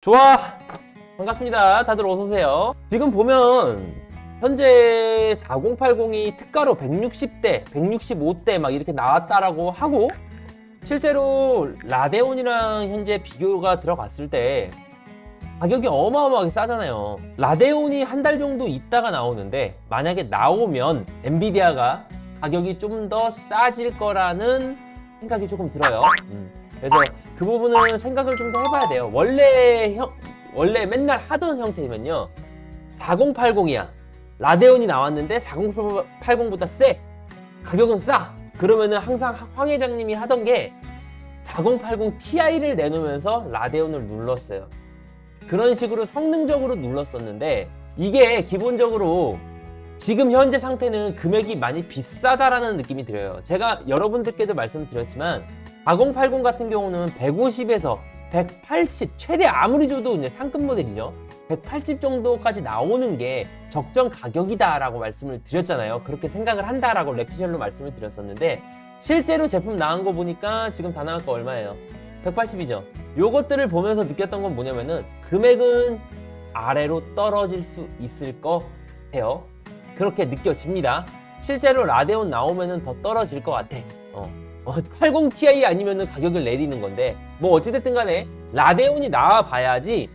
좋아. 반갑습니다. 다들 어서오세요. 지금 보면 현재 4080이 특가로 160대 165대 막 이렇게 나왔다라고 하고 실제로 라데온이랑 현재 비교가 들어갔을 때 가격이 어마어마하게 싸잖아요. 라데온이 한 달 정도 있다가 나오는데 만약에 나오면 엔비디아가 가격이 좀 더 싸질 거라는 생각이 조금 들어요. 음. 그래서 그 부분은 생각을 좀 더 해봐야 돼요. 원래 형, 원래 맨날 하던 형태면요. 4080이야. 라데온이 나왔는데 4080보다 세. 가격은 싸. 그러면은 항상 황 회장님이 하던 게 4080 Ti를 내놓으면서 라데온을 눌렀어요. 그런 식으로 성능적으로 눌렀었는데 이게 기본적으로 지금 현재 상태는 금액이 많이 비싸다라는 느낌이 들어요. 제가 여러분들께도 말씀드렸지만 4080 같은 경우는 150에서 180 최대 아무리 줘도 이제 상급 모델이죠. 180 정도까지 나오는 게 적정 가격이다라고 말씀을 드렸잖아요. 그렇게 생각을 한다라고 렉피셜로 말씀을 드렸었는데 실제로 제품 나온 거 보니까 지금 다거 얼마예요? 180이죠. 요것들을 보면서 느꼈던 건 뭐냐면은 금액은 아래로 떨어질 수 있을 것 같아요. 그렇게 느껴집니다. 실제로 라데온 나오면은 더 떨어질 것 같아. 어. 어, 80 Ti 아니면은 가격을 내리는 건데 뭐 어찌됐든 간에 라데온이 나와 봐야지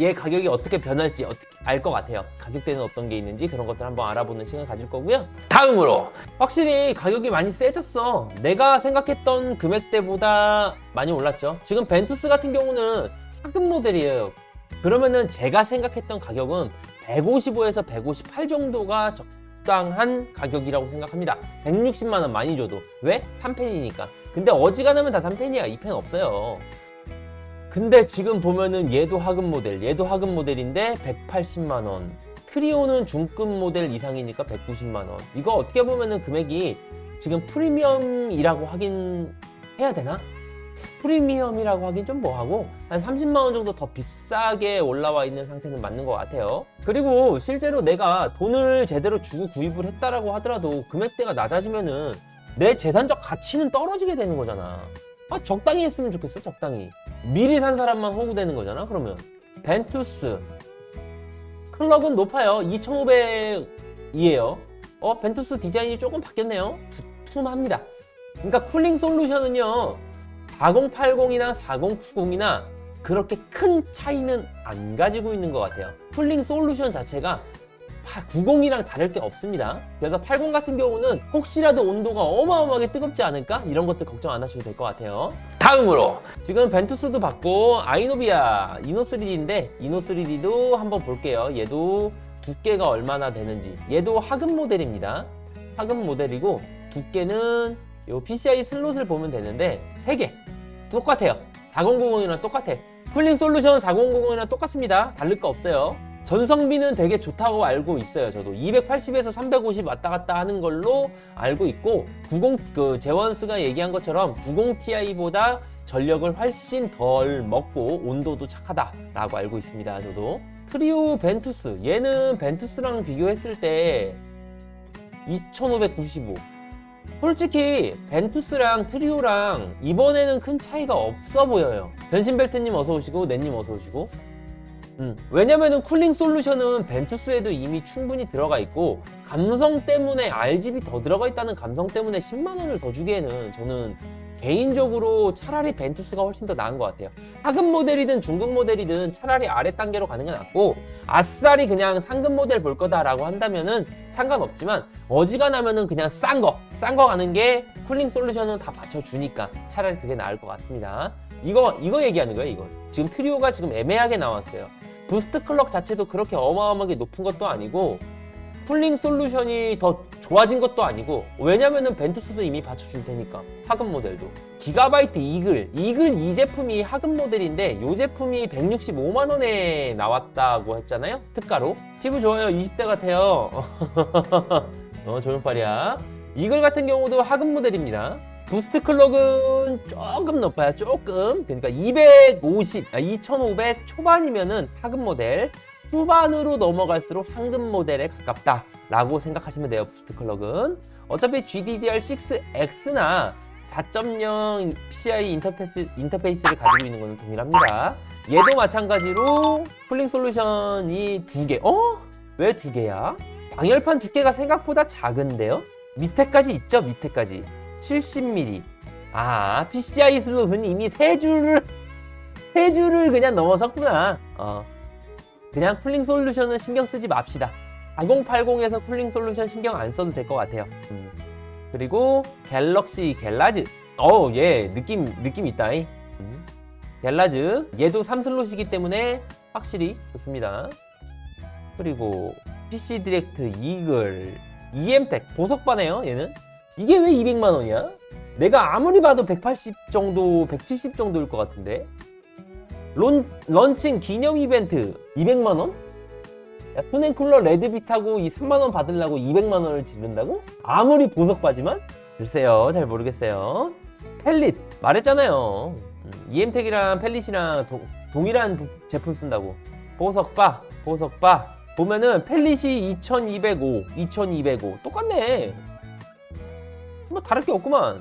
얘 가격이 어떻게 변할지 어떻게 알 것 같아요. 가격대는 어떤 게 있는지 그런 것들 한번 알아보는 시간 가질 거고요. 다음으로 확실히 가격이 많이 세졌어. 내가 생각했던 금액대보다 많이 올랐죠. 지금 벤투스 같은 경우는 하급 모델이에요. 그러면은 제가 생각했던 가격은 155에서 158 정도가 적 당한 가격이라고 생각합니다. 160만 원 많이 줘도 왜? 3펜이니까. 근데 어지간하면 다 3펜이야. 2펜 없어요. 근데 지금 보면은 얘도 하급 모델, 얘도 하급 모델인데 180만 원. 트리오는 중급 모델 이상이니까 190만 원. 이거 어떻게 보면은 금액이 지금 프리미엄이라고 하긴 해야 되나? 프리미엄이라고 하긴 좀 뭐하고 한 30만 원 정도 더 비싸게 올라와 있는 상태는 맞는 것 같아요. 그리고 실제로 내가 돈을 제대로 주고 구입을 했다라고 하더라도 금액대가 낮아지면은 내 재산적 가치는 떨어지게 되는 거잖아. 아 적당히 했으면 좋겠어 적당히. 미리 산 사람만 호구되는 거잖아 그러면. 벤투스 클럭은 높아요. 2,500이에요. 어 벤투스 디자인이 조금 바뀌었네요. 두툼합니다. 그러니까 쿨링 솔루션은요. 4080이나 4090이나 그렇게 큰 차이는 안 가지고 있는 것 같아요. 쿨링 솔루션 자체가 90이랑 다를 게 없습니다. 그래서 80 같은 경우는 혹시라도 온도가 어마어마하게 뜨겁지 않을까? 이런 것들 걱정 안 하셔도 될 것 같아요. 다음으로 지금 벤투스도 받고 아이노비아 이노3D인데 이노3D도 한번 볼게요. 얘도 두께가 얼마나 되는지. 얘도 하급 모델입니다. 하급 모델이고 두께는 요 PCI 슬롯을 보면 되는데 3개 똑같아요. 4090이랑 똑같아. 쿨링 솔루션 4090이랑 똑같습니다. 다를 거 없어요. 전성비는 되게 좋다고 알고 있어요 저도. 280에서 350 왔다 갔다 하는 걸로 알고 있고 90, 그 제원스가 얘기한 것처럼 90ti보다 전력을 훨씬 덜 먹고 온도도 착하다라고 알고 있습니다 저도. 트리오 벤투스. 얘는 벤투스랑 비교했을 때 2595 솔직히 벤투스랑 트리오랑 이번에는 큰 차이가 없어 보여요. 변신벨트님 어서 오시고 넷님 어서 오시고. 음, 왜냐면은 쿨링 솔루션은 벤투스에도 이미 충분히 들어가 있고 감성 때문에 RGB 더 들어가 있다는 감성 때문에 10만 원을 더 주기에는 저는 개인적으로 차라리 벤투스가 훨씬 더 나은 것 같아요. 하급 모델이든 중급 모델이든 차라리 아래 단계로 가는 게 낫고 아싸리 그냥 상급 모델 볼 거다라고 한다면은 상관없지만 어지간하면은 그냥 싼 거, 싼 거 가는 게 쿨링 솔루션은 다 받쳐주니까 차라리 그게 나을 것 같습니다. 이거 이거 얘기하는 거예요, 이거. 지금 트리오가 지금 애매하게 나왔어요. 부스트 클럭 자체도 그렇게 어마어마하게 높은 것도 아니고 쿨링 솔루션이 더 좋아진 것도 아니고 왜냐면은 벤투스도 이미 받쳐줄 테니까 하급 모델도. 기가바이트 이글 이글 이 제품이 하급 모델인데 이 제품이 165만 원에 나왔다고 했잖아요? 특가로. 피부 좋아요 20대 같아요. 어 조용빨이야. 이글 같은 경우도 하급 모델입니다. 부스트 클럭은 조금 높아요 조금. 그러니까 250, 아, 2500 초반이면은 하급 모델 후반으로 넘어갈수록 상급 모델에 가깝다라고 생각하시면 돼요. 부스트 클럭은 어차피 GDDR6X나 4.0 PCI 인터페이스, 인터페이스를 가지고 있는 것은 동일합니다. 얘도 마찬가지로 쿨링 솔루션이 두 개. 어? 왜 두 개야? 방열판 두께가 생각보다 작은데요? 밑에까지 있죠? 밑에까지. 70mm. 아, PCI 슬롯은 이미 세 줄을, 세 줄을 그냥 넘어섰구나. 어. 그냥 쿨링 솔루션은 신경 쓰지 맙시다. 4080에서 쿨링 솔루션 신경 안 써도 될 것 같아요. 음. 그리고 갤럭시 갤라즈. 어, 얘 느낌 느낌 있다. 음. 갤라즈. 얘도 3슬롯이기 때문에 확실히 좋습니다. 그리고 PC 디렉트 이글 EM텍 보석바네요. 얘는 이게 왜 200만 원이야? 내가 아무리 봐도 180 정도, 170 정도일 것 같은데. 론, 런칭 기념 이벤트 200만 원? 야, 푸넨쿨러 레드빛하고 이 3만 원 받으려고 200만 원을 지른다고? 아무리 보석바지만? 글쎄요, 잘 모르겠어요. 펠릿 말했잖아요. 음, EM텍이랑 펠릿이랑 동, 동일한 부- 제품 쓴다고. 보석바, 보석바. 보면은 펠릿이 2205, 2205 똑같네. 뭐 다를 게 없구만.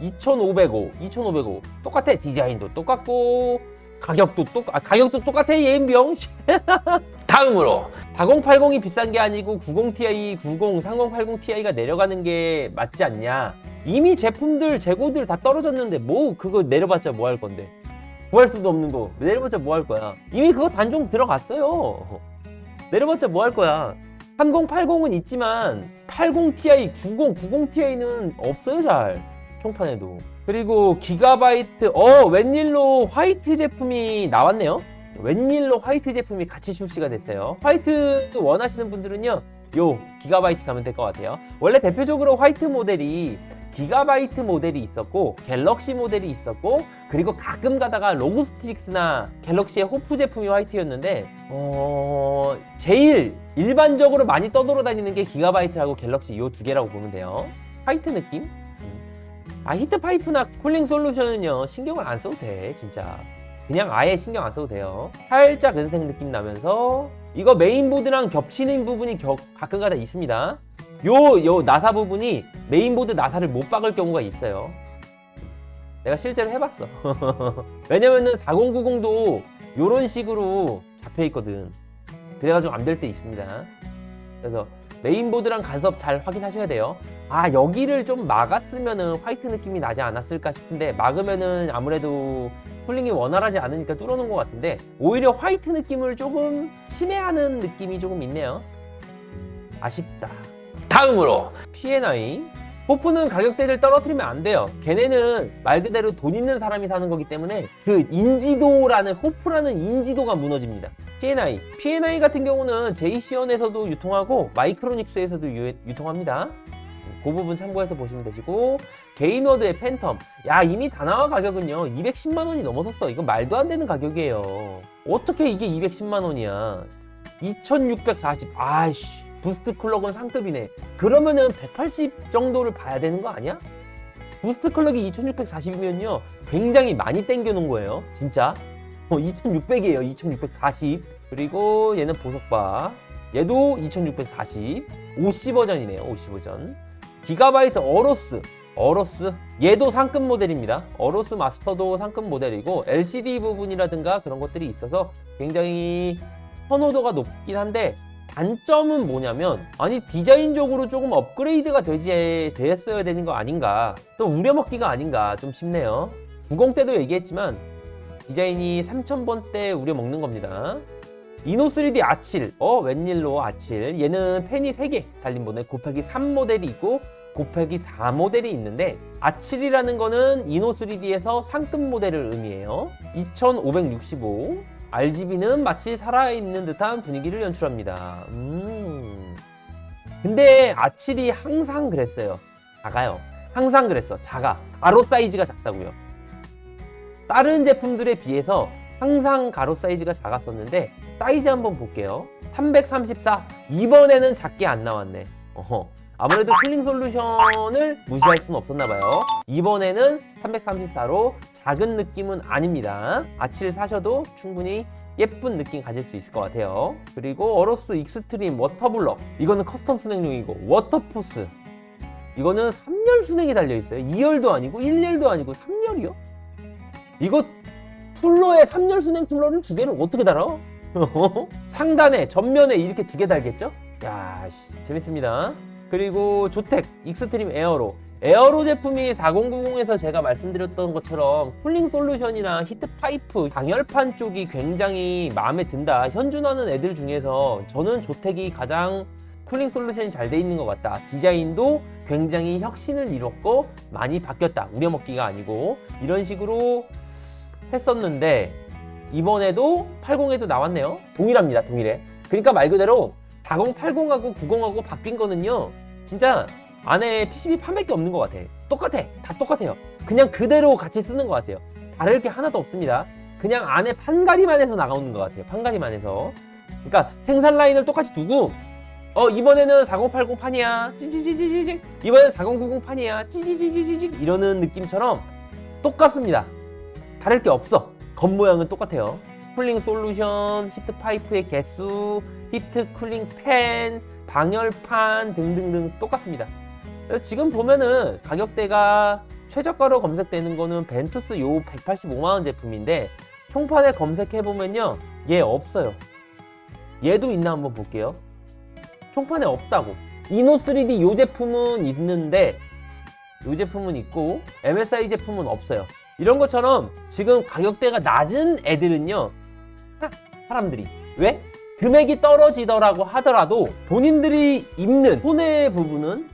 2505, 2505 똑같아. 디자인도 똑같고 가격도 똑 아, 가격도 똑같아. 얘병. 다음으로 4080이 비싼 게 아니고 90ti, 90, 3080 ti가 내려가는 게 맞지 않냐? 이미 제품들 재고들 다 떨어졌는데 뭐 그거 내려봤자 뭐 할 건데? 구할 수도 없는 거 내려봤자 뭐 할 거야? 이미 그거 단종 들어갔어요. 내려봤자 뭐 할 거야? 3080은 있지만 80ti, 90, 90ti는 없어요 잘 총판에도. 그리고 기가바이트 어 웬일로 화이트 제품이 나왔네요. 웬일로 화이트 제품이 같이 출시가 됐어요. 화이트 원하시는 분들은요, 요 기가바이트 가면 될 것 같아요. 원래 대표적으로 화이트 모델이 기가바이트 모델이 있었고 갤럭시 모델이 있었고 그리고 가끔 가다가 로그스트릭스나 갤럭시의 호프 제품이 화이트였는데 어 제일 일반적으로 많이 떠돌아다니는 게 기가바이트하고 갤럭시 요 두 개라고 보면 돼요. 화이트 느낌? 음. 아 히트 파이프나 쿨링 솔루션은요 신경을 안 써도 돼 진짜. 그냥 아예 신경 안 써도 돼요. 살짝 은색 느낌 나면서 이거 메인보드랑 겹치는 부분이 겨- 가끔가다 있습니다. 요, 요 나사 부분이 메인보드 나사를 못 박을 경우가 있어요. 내가 실제로 해봤어. 왜냐면은 4090도 요런 식으로 잡혀 있거든. 그래가지고 안 될 때 있습니다. 그래서 메인보드랑 간섭 잘 확인하셔야 돼요. 아, 여기를 좀 막았으면은 화이트 느낌이 나지 않았을까 싶은데 막으면은 아무래도 쿨링이 원활하지 않으니까 뚫어놓은 것 같은데 오히려 화이트 느낌을 조금 침해하는 느낌이 조금 있네요. 아쉽다. 다음으로 P&I 호프는 가격대를 떨어뜨리면 안 돼요. 걔네는 말 그대로 돈 있는 사람이 사는 거기 때문에 그 인지도라는 호프라는 인지도가 무너집니다. P&I P&I 같은 경우는 제이시언에서도 유통하고 마이크로닉스에서도 유, 유통합니다. 그 부분 참고해서 보시면 되시고 게이너드의 팬텀. 야 이미 다나와 가격은요. 210만 원이 넘어섰어. 이거 말도 안 되는 가격이에요. 어떻게 이게 210만 원이야? 2640 아이씨 부스트 클럭은 상급이네. 그러면은 180 정도를 봐야 되는 거 아니야? 부스트 클럭이 2640이면요 굉장히 많이 땡겨 놓은 거예요. 진짜? 어, 2600이에요. 2640 그리고 얘는 보석바. 얘도 2640 OC 버전이네요. OC 버전. 기가바이트 어로스. 어로스. 얘도 상급 모델입니다. 어로스 마스터도 상급 모델이고 LCD 부분이라든가 그런 것들이 있어서 굉장히 선호도가 높긴 한데 단점은 뭐냐면 아니 디자인적으로 조금 업그레이드가 되지 됐어야 되는 거 아닌가. 또 우려먹기가 아닌가 좀 싶네요. 90 때도 얘기했지만 디자인이 3000번대 우려먹는 겁니다. 이노 3D 아칠 어 웬일로 아칠. 얘는 펜이 3개 달린 모델 곱하기 3 모델이 있고 곱하기 4 모델이 있는데 아칠이라는 거는 이노 3D에서 상급 모델을 의미해요. 2565 RGB는 마치 살아있는 듯한 분위기를 연출합니다. 음. 근데 아칠이 항상 그랬어요. 작아요. 항상 그랬어. 작아. 가로 사이즈가 작다고요. 다른 제품들에 비해서 항상 가로 사이즈가 작았었는데 사이즈 한번 볼게요. 334 이번에는 작게 안 나왔네. 어허. 아무래도 쿨링 솔루션을 무시할 수는 없었나 봐요 이번에는 334로 작은 느낌은 아닙니다 아치를 사셔도 충분히 예쁜 느낌 가질 수 있을 것 같아요 그리고 어로스 익스트림 워터블럭 이거는 커스텀 순행용이고 워터포스 이거는 3열 순행이 달려 있어요. 2열도 아니고 1열도 아니고 3열이요? 이거 쿨러에 3열 순행 쿨러를 두 개를 어떻게 달아? 상단에 전면에 이렇게 두 개 달겠죠? 야, 씨, 재밌습니다. 그리고 조텍 익스트림 에어로 에어로 제품이 4090에서 제가 말씀드렸던 것처럼 쿨링 솔루션이나 히트 파이프 방열판 쪽이 굉장히 마음에 든다. 현존하는 애들 중에서 저는 조텍이 가장 쿨링 솔루션이 잘 돼 있는 것 같다. 디자인도 굉장히 혁신을 이뤘고 많이 바뀌었다. 우려먹기가 아니고 이런 식으로 했었는데 이번에도 80에도 나왔네요. 동일합니다. 동일해. 그러니까 말 그대로 4080하고 90하고 바뀐 거는요. 진짜 안에 PCB 판밖에 없는 것 같아. 똑같아. 다 똑같아요. 그냥 그대로 같이 쓰는 것 같아요. 다를 게 하나도 없습니다. 그냥 안에 판가리만 해서 나오는 것 같아요. 판가리만 해서. 그러니까 생산 라인을 똑같이 두고 어 이번에는 4080 판이야 찌찌찌찌찌 이번엔 4090 판이야 찌찌찌찌찌 이러는 느낌처럼 똑같습니다 다를 게 없어 겉모양은 똑같아요 쿨링 솔루션 히트 파이프의 개수 히트 쿨링 팬 방열판 등등등 똑같습니다 지금 보면은 가격대가 최저가로 검색되는 거는 벤투스 요 185만원 제품인데 총판에 검색해 보면요 얘 없어요 얘도 있나 한번 볼게요 총판에 없다고. 이노 3D 요 제품은 있는데 요 제품은 있고 MSI 제품은 없어요. 이런 것처럼 지금 가격대가 낮은 애들은요. 하, 사람들이 왜? 금액이 떨어지더라고 하더라도 본인들이 입는 손해 부분은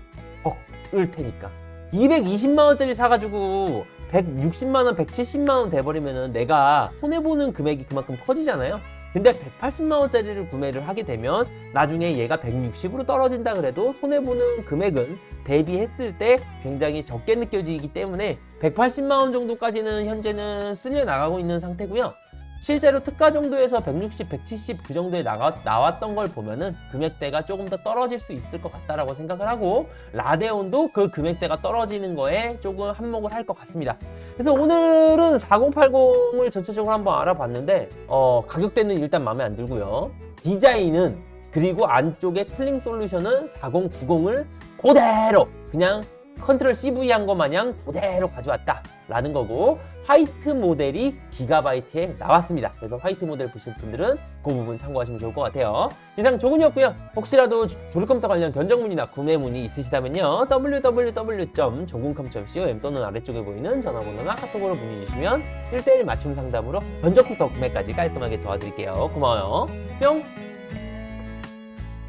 적을 테니까 220만 원짜리 사가지고 160만 원, 170만 원 돼버리면은 내가 손해 보는 금액이 그만큼 커지잖아요. 근데 180만 원짜리를 구매를 하게 되면 나중에 얘가 160으로 떨어진다 그래도 손해 보는 금액은 대비했을 때 굉장히 적게 느껴지기 때문에 180만 원 정도까지는 현재는 쓸려 나가고 있는 상태고요. 실제로 특가 정도에서 160, 170 그 정도에 나가, 나왔던 걸 보면은 금액대가 조금 더 떨어질 수 있을 것 같다라고 생각을 하고 라데온도 그 금액대가 떨어지는 거에 조금 한몫을 할 것 같습니다. 그래서 오늘은 4080을 전체적으로 한번 알아봤는데 어, 가격대는 일단 마음에 안 들고요. 디자인은 그리고 안쪽에 쿨링 솔루션은 4090을 그대로 그냥 컨트롤 CV 한 거 마냥 그대로 가져왔다 라는 거고 화이트 모델이 기가바이트에 나왔습니다. 그래서 화이트 모델 보실 분들은 그 부분 참고하시면 좋을 것 같아요. 이상 조근이었고요. 혹시라도 조- 조립컴퓨터 관련 견적문의나 구매 문의 있으시다면요. www.조근컴퓨터.com 또는 아래쪽에 보이는 전화번호나 카톡으로 문의 주시면 1대1 맞춤 상담으로 견적부터 구매까지 깔끔하게 도와드릴게요. 고마워요. 뿅.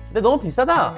근데 너무 비싸다